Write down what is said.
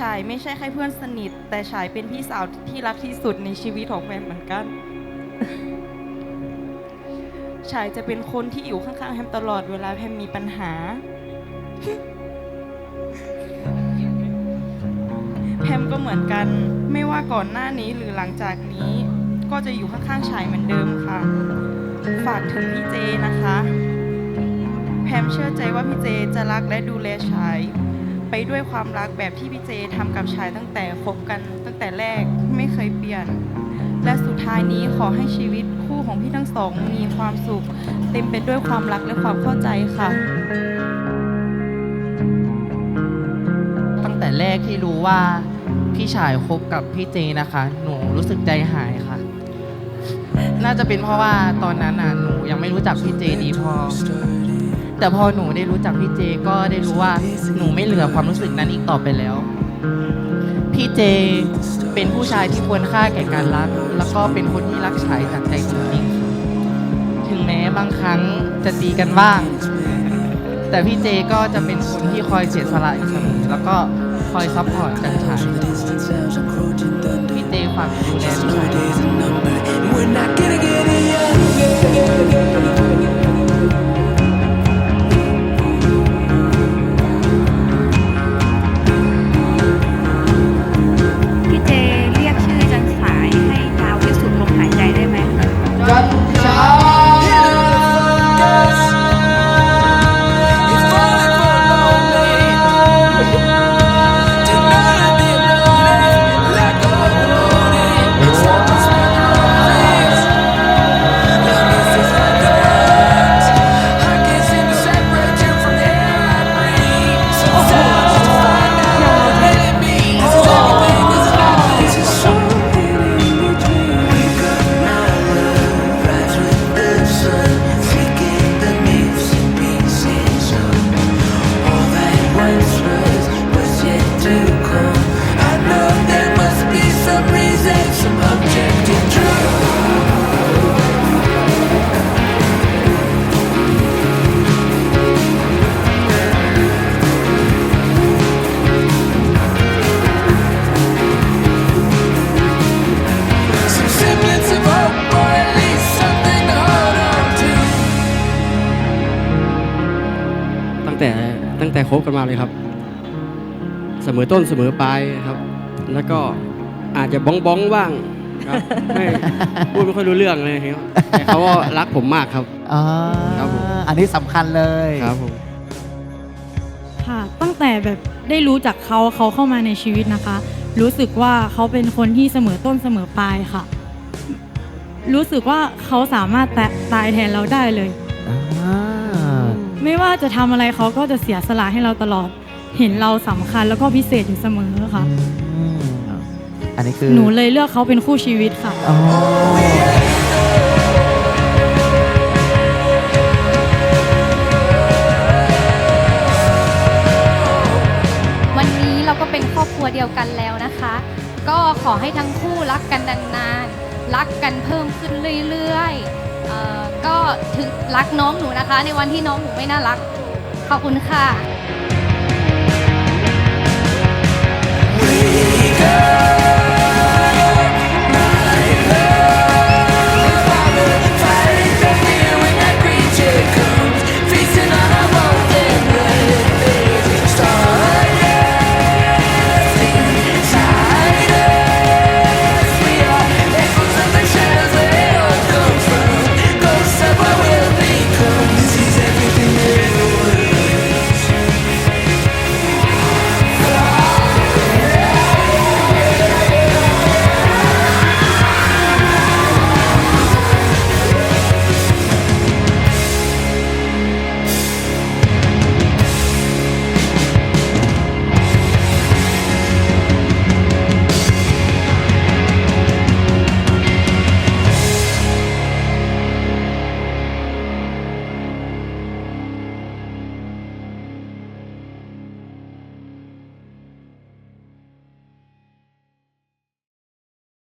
ชายไม่ใช่แค่เพื่อนสนิท แต่ชายเป็นพี่สาวที่รักที่สุดในชีวิตของแพมเหมือนกันชายจะเป็นคนที่อยู่ข้างๆแพมตลอดเวลาแพมมีปัญหาแพมก็เหมือนกัน ไม่ว่าก่อนหน้านี้หรือหลังจากนี้ ก็จะอยู่ข้างๆชายเหมือนเดิมค่ะ ฝากถึงพี่เจนะคะแพมเชื่อใจว่าพี่เจจะรักและดูแลชาย ไปด้วยความรักแบบที่พี่เจทำกับชายตั้งแต่คบกันตั้งแต่แรกไม่เคยเปลี่ยน และสุดท้ายนี้ขอให้ชีวิตคู่ของพี่ทั้งสองมีความสุข เต็มไปด้วยความรักและความเข้าใจค่ะ ตั้งแต่แรกที่รู้ว่าพี่ชายคบกับพี่เจนะคะ หนูรู้สึกใจหายค่ะ น่าจะเป็นเพราะว่าตอนนั้นน่ะหนูยังไม่รู้จักพี่เจดีพอ แต่พอหนูได้รู้จักพี่เจก็ได้รู้ว่าหนูไม่เหลือความรู้สึกนั้นอีกต่อไปแล้ว พี่เจเป็นผู้ชายที่ควรค่าแก่การรัก แล้วก็เป็นคนที่รักชายจากใจจริงๆถึงแม้บางครั้งจะตีกันบ้าง แต่พี่เจก็จะเป็นคนที่คอยเสียสละอยู่เสมอแล้วก็คอยซัพพอร์ตกันชายพี่เจฝากดูแลด้วย งแต่คบกันมาเลยครับ เสมอต้นเสมอปลายครับ แล้วก็อาจจะบ้องบ้องๆบ้างครับไม่พูดไม่ค่อยรู้เรื่องเลยครับแต่เขาก็รักผมมากครับอ่าครับผม อันนี้สำคัญเลยครับผม ค่ะ ตั้งแต่แบบได้รู้จักเขาเขาเข้ามาในชีวิตนะคะ รู้สึกว่าเขาเป็นคนที่เสมอต้นเสมอปลายค่ะ รู้สึกว่าเขาสามารถแตะตายแทนเราได้เลย อ่า ไม่ว่าจะทำอะไรเขาก็จะเสียสละให้เราตลอด เห็นเราสำคัญแล้วก็พิเศษอยู่เสมอค่ะ อืมอันนี้คือหนูเลยเลือกเขาเป็นคู่ชีวิตค่ะ อ๋อวันนี้เราก็เป็นครอบครัวเดียวกันแล้วนะคะ ก็ขอให้ทั้งคู่รักกันนานๆ รักกันเพิ่มขึ้นเรื่อยๆเอ่อ ก็ถึงรักน้องหนูนะคะ ในวันที่น้องหนูไม่น่ารัก ขอบคุณค่ะ We go.